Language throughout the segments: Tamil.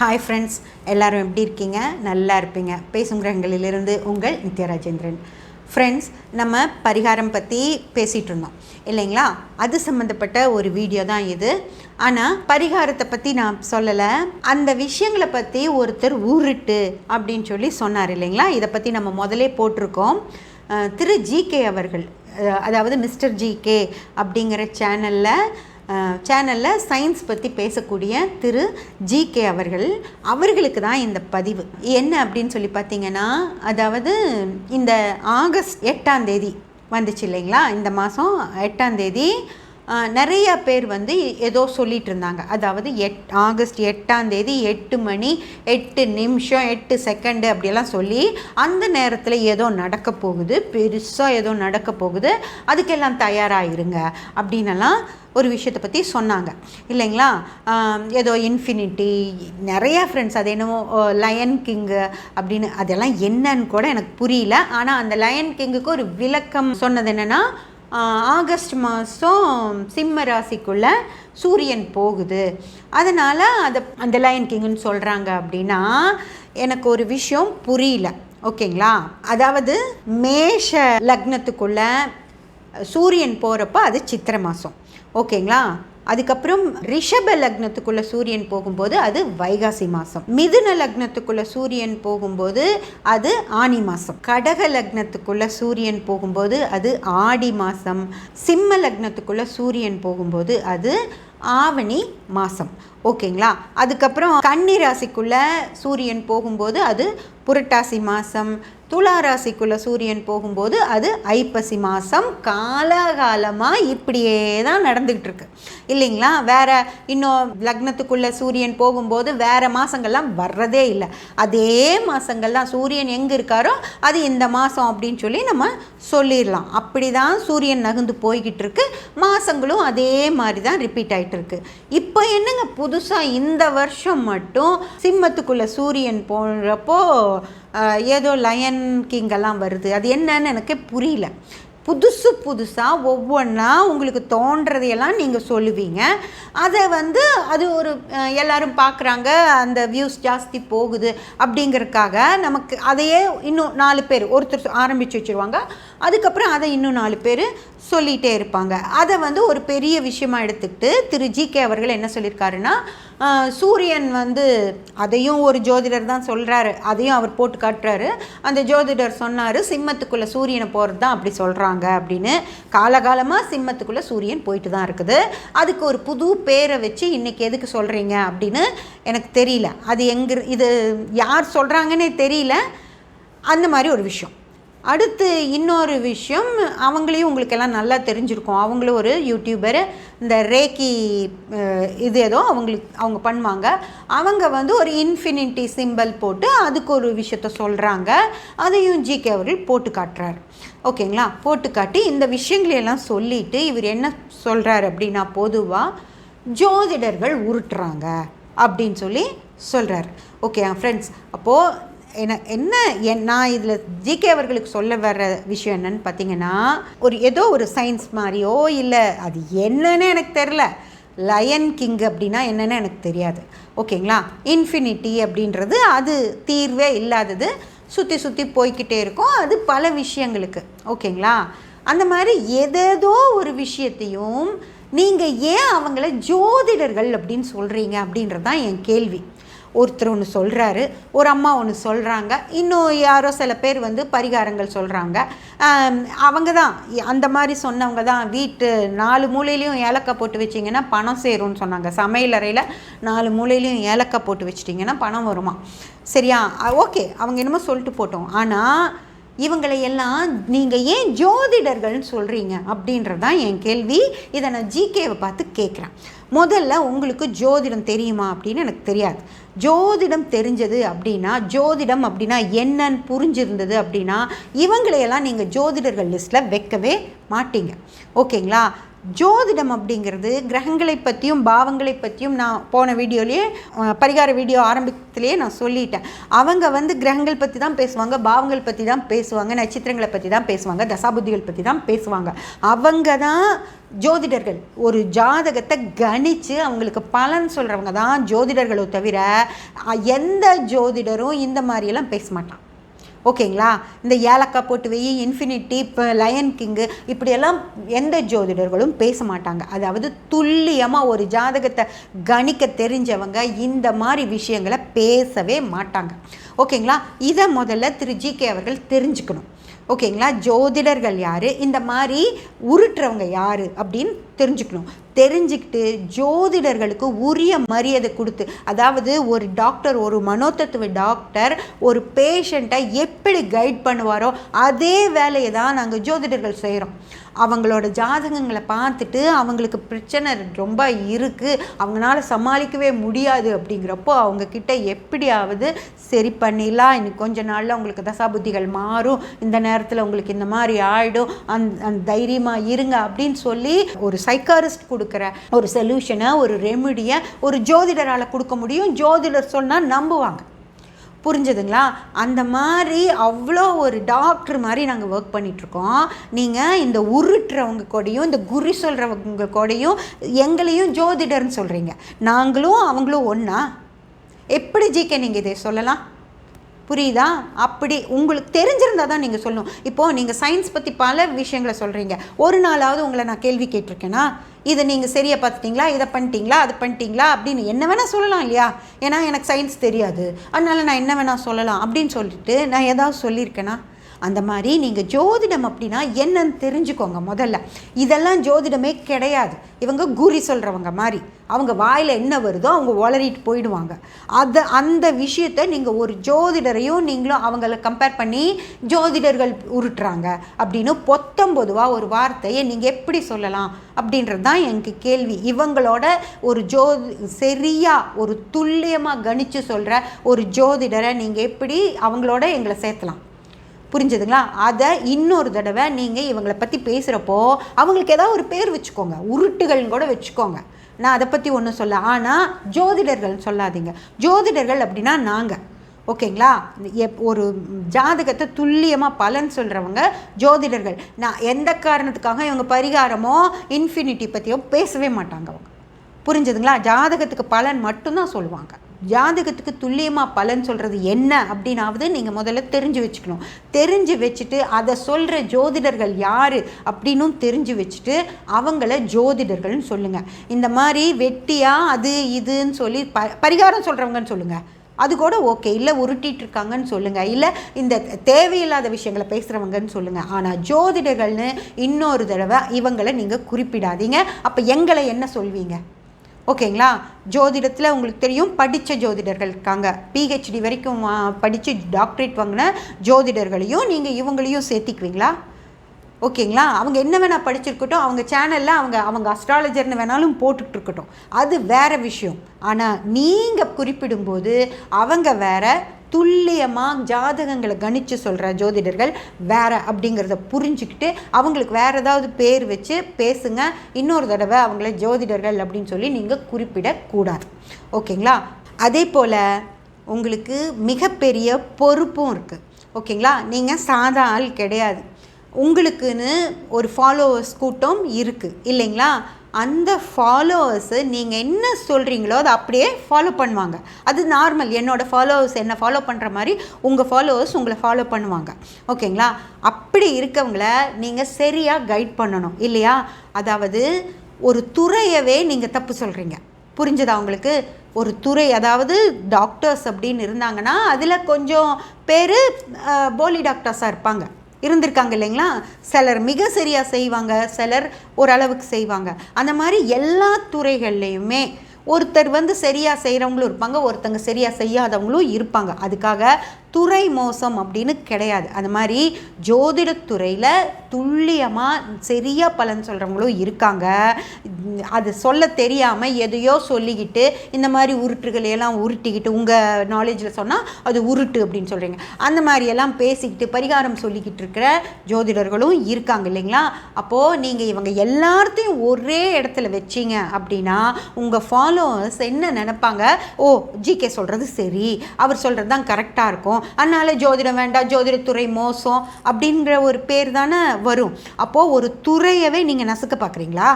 ஹாய் ஃப்ரெண்ட்ஸ் எல்லோரும் எப்படி இருக்கீங்க? நல்லா இருப்பீங்க. பேசும் கிரகங்களிலிருந்து உங்கள் நித்யராஜேந்திரன். ஃப்ரெண்ட்ஸ் நம்ம பரிகாரம் பற்றி பேசிகிட்டு இருந்தோம். இல்லைங்களா? அது சம்மந்தப்பட்ட ஒரு வீடியோ தான் இது. ஆனால் பரிகாரத்தை பற்றி நான் சொல்லலை. அந்த விஷயங்களை பற்றி ஒருத்தர் ஊருட்டு அப்படின்னு சொல்லி சொன்னார் இல்லைங்களா? இதை பற்றி நம்ம முதலே போட்டிருக்கோம். திரு ஜிகே அவர்கள். அதாவது மிஸ்டர் ஜிகே அப்படிங்கிற சேனலில் சேனலில் சயின்ஸ் பற்றி பேசக்கூடிய திரு ஜிகே அவர்கள் அவர்களுக்கு தான் இந்த பதிவு. என்ன அப்படின்னு சொல்லி பார்த்தீங்கன்னா அதாவது இந்த ஆகஸ்ட் எட்டாம் தேதி வந்துச்சு இல்லைங்களா? இந்த மாதம் எட்டாம் தேதி நிறைய பேர் வந்து ஏதோ சொல்லிட்டு இருந்தாங்க அதாவது எட் ஆகஸ்ட் எட்டாம் தேதி எட்டு மணி எட்டு நிமிஷம் எட்டு செகண்டு அப்படியெல்லாம் சொல்லி அந்த நேரத்தில் ஏதோ நடக்க போகுது. பெருசாக ஏதோ நடக்க போகுது. அதுக்கெல்லாம் தயாராகிருங்க அப்படின்னலாம் ஒரு விஷயத்தை பற்றி சொன்னாங்க. இல்லைங்களா? ஏதோ இன்ஃபினிட்டி நிறையா ஃப்ரெண்ட்ஸ் அது என்னமோ லயன் கிங்கு அப்படின்னு அதெல்லாம் என்னன்னு கூட எனக்கு புரியல. ஆனால் அந்த லயன் கிங்குக்கு ஒரு விளக்கம் சொன்னது என்னென்னா ஆகஸ்ட் மாதம் சிம்ம ராசிக்குள்ளே சூரியன் போகுது. அதனால் அதை அந்த லயன் கிங்குன்னு சொல்கிறாங்க அப்படின்னா எனக்கு ஒரு விஷயம் புரியல. ஓகேங்களா? அதாவது மேஷ லக்னத்துக்குள்ள சூரியன் போகிறப்ப அது சித்திரை மாதம் ஓகேங்களா? அதுக்கப்புறம் ரிஷப லக்னத்துக்குள்ள சூரியன் போகும்போது அது வைகாசி மாதம் மிதுன லக்னத்துக்குள்ள சூரியன் போகும்போது அது ஆனி மாதம் கடக லக்னத்துக்குள்ள சூரியன் போகும்போது அது ஆடி மாதம் சிம்ம லக்னத்துக்குள்ள சூரியன் போகும்போது அது ஆவணி மாதம் ஓகேங்களா? அதுக்கப்புறம் கன்னி ராசிக்குள்ள சூரியன் போகும்போது அது புரட்டாசி மாதம் துலா ராசிக்குள்ள சூரியன் போகும்போது அது ஐப்பசி மாதம் காலகாலமாக இப்படியே தான் நடந்துக்கிட்டு இருக்கு இல்லைங்களா? வேற இன்னும் லக்னத்துக்குள்ள சூரியன் போகும்போது வேற மாதங்கள்லாம் வர்றதே இல்லை. அதே மாதங்கள்லாம் சூரியன் எங்கே இருக்காரோ அது இந்த மாதம் அப்படின்னு சொல்லி நம்ம சொல்லிடலாம் அப்படி தான் சூரியன் நகர்ந்து போய்கிட்டு இருக்கு மாதங்களும் அதே மாதிரி தான் ரிப்பீட் ஆகிட்டு இருக்கு இப்போ என்னங்க புதுசாக இந்த வருஷம் மட்டும் சிம்மத்துக்குள்ளே சூரியன் போகிறப்போ ஏதோ லயன் கிங்கெல்லாம் வருது. அது என்னன்னு எனக்கு புரியல. புதுசு புதுசாக ஒவ்வொன்றா உங்களுக்கு தோன்றதையெல்லாம் நீங்கள் சொல்லுவீங்க. அதை வந்து அது ஒரு எல்லோரும் பார்க்குறாங்க அந்த வியூஸ் ஜாஸ்தி போகுது அப்படிங்கிறதுக்காக நமக்கு அதையே இன்னும் நாலு பேர் ஒருத்தர் ஆரம்பித்து வச்சுருவாங்க. அதுக்கப்புறம் அதை இன்னும் நாலு பேர் சொல்லிகிட்டே இருப்பாங்க. அதை வந்து ஒரு பெரிய விஷயமாக எடுத்துக்கிட்டு திரு ஜிகே அவர்கள் என்ன சொல்லியிருக்காருன்னா சூரியன் வந்து அதையும் ஒரு ஜோதிடர் தான் சொல்கிறாரு அதையும் அவர் போட்டு காட்டுறாரு. அந்த ஜோதிடர் சொன்னார் சிம்மத்துக்குள்ளே சூரியனை போகிறது தான் அப்படி சொல்கிறாங்க அப்படின்னு. காலகாலமாக சிம்மத்துக்குள்ளே சூரியன் போயிட்டு தான் இருக்குது. அதுக்கு ஒரு புது பேரை வச்சு இன்றைக்கி எதுக்கு சொல்கிறீங்க அப்படின்னு எனக்கு தெரியல. அது எங்கே இது யார் சொல்கிறாங்கன்னே தெரியல. அந்த மாதிரி ஒரு விஷயம். அடுத்து இன்னொரு விஷயம் அவங்களையும் உங்களுக்கெல்லாம் நல்லா தெரிஞ்சிருக்கும். அவங்களும் ஒரு யூடியூபர் இந்த ரேக்கி இது ஏதோ அவங்களுக்கு அவங்க பண்ணுவாங்க. அவங்க வந்து ஒரு இன்ஃபினிட்டி சிம்பல் போட்டு அதுக்கு ஒரு விஷயத்த சொல்கிறாங்க அதையும் ஜிகே அவர்கள் போட்டு காட்டுறாரு. ஓகேங்களா போட்டு காட்டி இந்த விஷயங்களையெல்லாம் சொல்லிவிட்டு இவர் என்ன சொல்கிறாரு அப்படின்னா பொதுவாக ஜோதிடர்கள் உருட்டுறாங்க அப்படின்னு சொல்லி சொல்கிறாரு ஓகே ஃப்ரெண்ட்ஸ் அப்போது என என்ன என் நான் இதில் ஜிகே அவர்களுக்கு சொல்ல வர்ற விஷயம் என்னன்னு பார்த்தீங்கன்னா ஒரு ஏதோ ஒரு சயின்ஸ் மாதிரியோ இல்லை அது என்னன்னு எனக்கு தெரில லயன் கிங் அப்படின்னா என்னென்னு எனக்கு தெரியாது. ஓகேங்களா? இன்ஃபினிட்டி அப்படின்றது அது தீர்வே இல்லாதது சுற்றி சுற்றி போய்க்கிட்டே இருக்கும். அது பல விஷயங்களுக்கு. ஓகேங்களா? அந்த மாதிரி எதேதோ ஒரு விஷயத்தையும் நீங்கள் ஏன் அவங்கள ஜோதிடர்கள் அப்படின்னு சொல்கிறீங்க அப்படின்றது தான் என் கேள்வி. ஒருத்தர் ஒன்று சொல்கிறாரு ஒரு அம்மா ஒன்று சொல்கிறாங்க இன்னும் யாரோ சில பேர் வந்து பரிகாரங்கள் சொல்கிறாங்க அவங்க தான் அந்த மாதிரி சொன்னவங்க தான் வீட்டு நாலு மூலையிலையும் ஏலக்காய் போட்டு வச்சிங்கன்னா பணம் சேரும்னு சொன்னாங்க. சமையலறையில் நாலு மூலையிலையும் ஏலக்காய் போட்டு வச்சிட்டிங்கன்னா பணம் வருமா? சரியா? ஓகே. அவங்க என்னமோ சொல்லிட்டு போட்டோம். ஆனால் இவங்களை எல்லாம் நீங்கள் ஏன் ஜோதிடர்கள்னு சொல்கிறீங்க அப்படின்றது தான் என் கேள்வி. இதை நான் ஜிகேவை பார்த்து கேட்குறேன். முதல்ல உங்களுக்கு ஜோதிடம் தெரியுமா அப்படின்னு எனக்கு தெரியாது. ஜோதிடம் தெரிஞ்சது அப்படின்னா ஜோதிடம் அப்படின்னா என்னன்னு புரிஞ்சிருந்தது அப்படின்னா இவங்களையெல்லாம் நீங்கள் ஜோதிடர்கள் லிஸ்ட்டில் வைக்கவே மாட்டீங்க. ஓகேங்களா? ஜோதிடம் அப்படிங்கிறது கிரகங்களை பற்றியும் பாவங்களை பற்றியும் நான் போன வீடியோலேயே பரிகார வீடியோ ஆரம்பத்துலேயே நான் சொல்லிட்டேன். அவங்க வந்து கிரகங்கள் பற்றி தான் பேசுவாங்க பாவங்கள் பற்றி தான் பேசுவாங்க நட்சத்திரங்களை பற்றி தான் பேசுவாங்க தசாபுத்திகள் பற்றி தான் பேசுவாங்க. அவங்க தான் ஜோதிடர்கள். ஒரு ஜாதகத்தை கணித்து அவங்களுக்கு பலன் சொல்கிறவங்க தான் ஜோதிடர்களோ தவிர எந்த ஜோதிடரும் இந்த மாதிரியெல்லாம் பேச மாட்டான். ஓகேங்களா? இந்த ஏலக்காய் போட்டு வை இன்ஃபினிட்டி இப்போ லயன் கிங்கு இப்படியெல்லாம் எந்த ஜோதிடர்களும் பேச மாட்டாங்க. அதாவது துல்லியமாக ஒரு ஜாதகத்தை கணிக்க தெரிஞ்சவங்க இந்த மாதிரி விஷயங்களை பேசவே மாட்டாங்க. ஓகேங்களா? இதை முதல்ல திரு ஜி கே அவர்கள் தெரிஞ்சுக்கணும். ஓகேங்களா? ஜோதிடர்கள் யார்? இந்த மாதிரி உருட்டுறவங்க யார்? அப்படின்னு தெரிஞ்சுக்கணும். தெரிஞ்சுக்கிட்டு ஜோதிடர்களுக்கு உரிய மரியாதை கொடுத்து அதாவது ஒரு டாக்டர் ஒரு மனோதத்துவ டாக்டர் ஒரு பேஷண்ட்டை எப்படி கைட் பண்ணுவாரோ அதே வேலையை தான் நாங்கள் ஜோதிடர்கள் செய்கிறோம் அவங்களோட ஜாதகங்களை பார்த்துட்டு அவங்களுக்கு பிரச்சனை ரொம்ப இருக்குது அவங்களால சமாளிக்கவே முடியாது அப்படிங்கிறப்போ அவங்கக்கிட்ட எப்படியாவது சரி பண்ணிடலாம். இன்னும் கொஞ்ச நாளில் உங்களுக்கு தசாபுத்திகள் மாறும். இந்த நேரத்தில் உங்களுக்கு இந்த மாதிரி ஆகிடும் அந் அந்த தைரியமாக இருங்க அப்படின்னு சொல்லி ஒரு சைக்காரிஸ்ட் கொடுக்குற ஒரு சொல்யூஷனை ஒரு ரெமிடியை ஒரு ஜோதிடரால் கொடுக்க முடியும். ஜோதிடர் சொன்னால் நம்புவாங்க. புரிஞ்சுதுங்களா? அந்த மாதிரி அவ்வளோ ஒரு டாக்டர் மாதிரி நாங்கள் ஒர்க் பண்ணிகிட்ருக்கோம் நீங்கள் இந்த உருட்டுறவங்க கூடையும் இந்த குறி சொல்கிறவங்க கூடையும் எங்களையும் ஜோதிடர்னு சொல்கிறீங்க நாங்களும் அவங்களும் ஒன்றா எப்படி ஜிகே நீங்கள் இதை சொல்லலாம்? புரியுதா? அப்படி உங்களுக்கு தெரிஞ்சிருந்தால் தான் நீங்கள் சொல்லணும். இப்போது நீங்கள் சயின்ஸ் பற்றி பல விஷயங்களை சொல்கிறீங்க ஒரு நாளாவது உங்களை நான் கேள்வி கேட்டிருக்கேனா? இதை நீங்கள் சரியாக பார்த்துட்டிங்களா? இதை பண்ணிட்டீங்களா? அது பண்ணிட்டீங்களா? அப்படின்னு என்ன வேணால் சொல்லலாம் இல்லையா? ஏன்னா எனக்கு சயின்ஸ் தெரியாது. அதனால் நான் என்ன வேணால் சொல்லலாம் அப்படின்னு சொல்லிட்டு நான் ஏதாவது சொல்லியிருக்கேனா? அந்த மாதிரி நீங்கள் ஜோதிடம் அப்படின்னா என்னன்னு தெரிஞ்சுக்கோங்க முதல்ல. இதெல்லாம் ஜோதிடமே கிடையாது. இவங்க கூறி சொல்கிறவங்க மாதிரி. அவங்க வாயில் என்ன வருதோ அவங்க உளறிட்டு போயிடுவாங்க. அதை அந்த விஷயத்தை நீங்கள் ஒரு ஜோதிடரையும் நீங்களும் அவங்கள கம்பேர் பண்ணி ஜோதிடர்கள் உருட்டுறாங்க அப்படின்னு பொத்தம்பொதுவாக ஒரு வார்த்தையை நீங்கள் எப்படி சொல்லலாம் அப்படின்றது தான் எனக்கு கேள்வி. இவங்களோட ஒரு ஜோ சரியாக ஒரு துல்லியமாக கணித்து சொல்கிற ஒரு ஜோதிடரை நீங்கள் எப்படி அவங்களோட எங்களை சேர்த்தலாம்? புரிஞ்சுதுங்களா? அதை இன்னொரு தடவை நீங்கள் இவங்களை பற்றி பேசுகிறப்போ அவங்களுக்கு ஏதாவது ஒரு பேர் வச்சுக்கோங்க. உருட்டுகள்னு கூட வச்சுக்கோங்க. நான் அதை பற்றி ஒன்றும் சொல்ல ஆனால் ஜோதிடர்கள் சொல்லாதீங்க. ஜோதிடர்கள் அப்படின்னா நாங்கள் ஓகேங்களா? எப் ஒரு ஜாதகத்தை துல்லியமாக பலன் சொல்கிறவங்க ஜோதிடர்கள். நான் எந்த காரணத்துக்காக இவங்க பரிகாரமோ இன்ஃபினிட்டி பற்றியோ பேசவே மாட்டாங்க அவங்க. புரிஞ்சுதுங்களா? ஜாதகத்துக்கு பலன் மட்டும்தான் சொல்லுவாங்க. ஜாதகத்துக்கு துல்லியமாக பலன் சொல்கிறது என்ன அப்படின்னாவது நீங்கள் முதல்ல தெரிஞ்சு வச்சுக்கணும். தெரிஞ்சு வச்சுட்டு அதை சொல்கிற ஜோதிடர்கள் யார் அப்படின்னும் தெரிஞ்சு வச்சுட்டு அவங்கள ஜோதிடர்கள்னு சொல்லுங்கள் இந்த மாதிரி வெட்டியாக அது இதுன்னு சொல்லி ப பரிகாரம் சொல்கிறவங்கன்னு சொல்லுங்கள் அது கூட ஓகே. இல்லை உருட்டிகிட்டு இருக்காங்கன்னு சொல்லுங்கள் இல்லை இந்த தேவையில்லாத விஷயங்களை பேசுகிறவங்கன்னு சொல்லுங்கள் ஆனால் ஜோதிடர்கள்னு இன்னொரு தடவை இவங்களை நீங்கள் குறிப்பிடாதீங்க. அப்போ எங்களை என்ன சொல்வீங்க? ஓகேங்களா? ஜோதிடத்தில் உங்களுக்கு தெரியும் படித்த ஜோதிடர்கள் இருக்காங்க. பிஹெச்டி வரைக்கும் படித்து டாக்டரேட் வாங்கின ஜோதிடர்களையும் நீங்கள் இவங்களையும் சேர்த்திக்குவீங்களா? ஓகேங்களா? அவங்க என்ன வேணால் படிச்சிருக்கட்டும் அவங்க சேனலில் அவங்க அவங்க அஸ்ட்ராலஜர்னு வேணாலும் போட்டுட்டு இருக்கட்டும் அது வேற விஷயம். ஆனால் நீங்கள் குறிப்பிடும்போது அவங்க வேற துல்லியமாக ஜாதகங்களை கணித்து சொல்கிற ஜோதிடர்கள் வேற அப்படிங்கிறத புரிஞ்சுக்கிட்டு அவங்களுக்கு வேறு ஏதாவது பேர் வச்சு பேசுங்க. இன்னொரு தடவை அவங்கள ஜோதிடர்கள் அப்படின்னு சொல்லி நீங்கள் குறிப்பிடக்கூடாது. ஓகேங்களா? அதே போல் உங்களுக்கு மிகப்பெரிய பொறுப்பும் இருக்குது ஓகேங்களா? நீங்கள் சாதா ஆள் கிடையாது. உங்களுக்குன்னு ஒரு ஃபாலோவர்ஸ் கூட்டம் இருக்குது இல்லைங்களா? அந்த ஃபாலோவர்ஸு நீங்கள் என்ன சொல்கிறீங்களோ அதை அப்படியே ஃபாலோ பண்ணுவாங்க. அது நார்மல் என்னோடய ஃபாலோவர்ஸ் என்ன ஃபாலோ பண்ணுற மாதிரி உங்கள் ஃபாலோவர்ஸ் உங்களை ஃபாலோ பண்ணுவாங்க. ஓகேங்களா? அப்படி இருக்கவங்கள நீங்கள் சரியாக கைட் பண்ணணும். இல்லையா? அதாவது ஒரு துறையவே நீங்கள் தப்பு சொல்கிறீங்க புரிஞ்சதா உங்களுக்கு? ஒரு துறை அதாவது டாக்டர்ஸ் அப்படின்னு இருந்தாங்கன்னா அதில் கொஞ்சம் பேர் போலி டாக்டர்ஸாக இருப்பாங்க. இருந்திருக்காங்க இல்லைங்களா? சிலர் மிக சரியாக செய்வாங்க சிலர் ஓரளவுக்கு செய்வாங்க. அந்த மாதிரி எல்லா துறைகள்லையுமே ஒருத்தர் வந்து சரியாக செய்கிறவங்களும் இருப்பாங்க ஒருத்தங்க சரியாக செய்யாதவங்களும் இருப்பாங்க. அதுக்காக துறை மோசம் அப்படின்னு கிடையாது. அது மாதிரி ஜோதிடத்துறையில் துல்லியமாக சரியாக பலன் சொல்கிறவங்களும் இருக்காங்க. அது சொல்ல தெரியாமல் எதையோ சொல்லிக்கிட்டு இந்த மாதிரி உருட்டுகளை எல்லாம் உருட்டிக்கிட்டு உங்கள் நாலேஜில் சொன்னால் அது உருட்டு அப்படின்னு சொல்கிறீங்க அந்த மாதிரியெல்லாம் பேசிக்கிட்டு பரிகாரம் சொல்லிக்கிட்டு இருக்கிற ஜோதிடர்களும் இருக்காங்க இல்லைங்களா? அப்போது நீங்கள் இவங்க எல்லாத்தையும் ஒரே இடத்துல வச்சிங்க அப்படின்னா உங்கள் ஃபாலோவர்ஸ் என்ன நினப்பாங்க? ஓ ஜிகே சொல்கிறது சரி. அவர் சொல்கிறது தான் கரெக்டாக இருக்கும். அதனால ஜோதிடம் வேண்டாம் ஜோதிடத்துறை மோசம் அப்படிங்கிற ஒரு பேர் தானே வரும். அப்போது ஒரு துறையவே நீங்கள் நசுக்க பார்க்குறீங்களா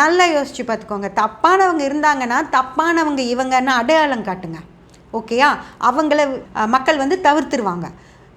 நல்லா யோசிச்சு பார்த்துக்கோங்க தப்பானவங்க இருந்தாங்கன்னா தப்பானவங்க இவங்கன்னு அடையாளம் காட்டுங்க. ஓகேயா? அவங்கள மக்கள் வந்து தவிர்த்துருவாங்க.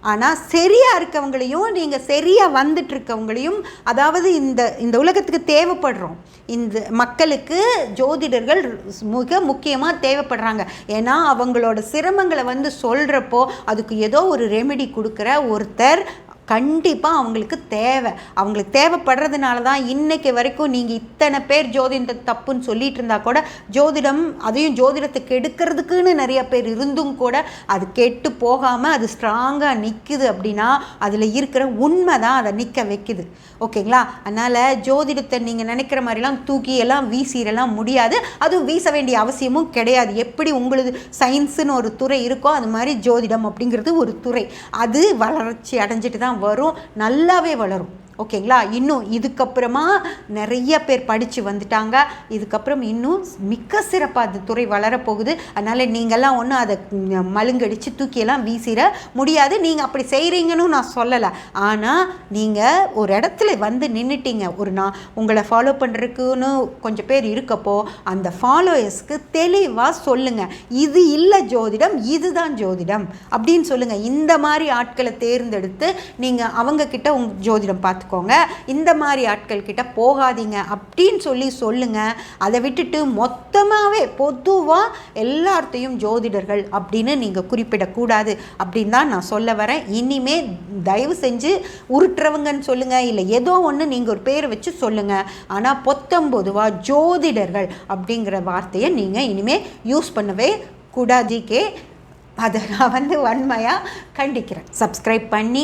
ஆனால் சரியாக இருக்கவங்களையும் நீங்கள் சரியாக வந்துட்டு இருக்கவங்களையும் அதாவது இந்த இந்த உலகத்துக்கு தேவைப்படுறோம். இந்த மக்களுக்கு ஜோதிடர்கள் மிக முக்கியமாக தேவைப்படுறாங்க. ஏன்னா அவங்களோட சிரமங்களை வந்து சொல்கிறப்போ அதுக்கு ஏதோ ஒரு ரெமெடி கொடுக்குற ஒருத்தர் கண்டிப்பாக அவங்களுக்கு தேவை. அவங்களுக்கு தேவைப்படுறதுனால தான் இன்னைக்கு வரைக்கும் நீங்கள் இத்தனை பேர் ஜோதிடம் தப்புன்னு சொல்லிட்டு இருந்தால் கூட ஜோதிடம் அதையும் ஜோதிடத்தை கெடுக்கிறதுக்குன்னு நிறைய பேர் இருந்தும் கூட அது கெட்டு போகாமல் அது ஸ்ட்ராங்காக நிற்குது அப்படின்னா அதில் இருக்கிற உண்மை தான் அதை நிற்க வைக்குது. ஓகேங்களா? அதனால் ஜோதிடத்தை நீங்கள் நினைக்கிற மாதிரிலாம் தூக்கி எல்லாம் வீசிடலாம் முடியாது. அதுவும் வீச வேண்டிய அவசியமும் கிடையாது. எப்படி உங்களது சயின்ஸுன்னு ஒரு துறை இருக்கோ அது மாதிரி ஜோதிடம் அப்படிங்கிறது ஒரு துறை. அது வளர்ச்சி அடைஞ்சிட்டு தான் வரும் நல்லாவே வளரும். ஓகேங்களா? இன்னும் இதுக்கப்புறமா நிறைய பேர் படித்து வந்துட்டாங்க. இதுக்கப்புறம் இன்னும் மிக்க சிறப்பாக அந்த துறை வளரப்போகுது. அதனால் நீங்கள்லாம் ஒன்றும் அதை மழுங்கடித்து தூக்கியெல்லாம் வீசிட முடியாது. நீங்கள் அப்படி செய்கிறீங்கன்னு நான் சொல்லலை. ஆனால் நீங்கள் ஒரு இடத்துல வந்து நின்றுட்டீங்க ஒரு நான் உங்களை ஃபாலோ பண்ணுறதுக்குன்னு கொஞ்சம் பேர் இருக்கப்போ அந்த ஃபாலோயர்ஸ்க்கு தெளிவாக சொல்லுங்கள் இது இல்லை ஜோதிடம் இதுதான் ஜோதிடம். அப்படின்னு சொல்லுங்கள் இந்த மாதிரி ஆட்களை தேர்ந்தெடுத்து நீங்கள் அவங்கக்கிட்ட உங்க ஜோதிடம் பார்த்துக்கோங்க. இந்த மாதிரி ஆட்கள் கிட்ட போகாதீங்க அப்படின்னு சொல்லி சொல்லுங்கள் அதை விட்டுட்டு மொத்தமாகவே பொதுவாக எல்லார்த்தையும் ஜோதிடர்கள் அப்படின்னு நீங்கள் குறிப்பிடக்கூடாது அப்படின்னு தான் நான் சொல்ல வரேன். இனிமே தயவு செஞ்சு உருட்டுறவங்கன்னு சொல்லுங்கள் இல்லை ஏதோ ஒன்று நீங்கள் ஒரு பேர் வச்சு சொல்லுங்கள் ஆனால் பொத்தம்பொதுவாக ஜோதிடர்கள் அப்படிங்கிற வார்த்தையை நீங்கள் இனிமேல் யூஸ் பண்ணவே கூடாதிக்கே அதை நான் வந்து வன்மையாக கண்டிக்கிறேன். சப்ஸ்கிரைப் பண்ணி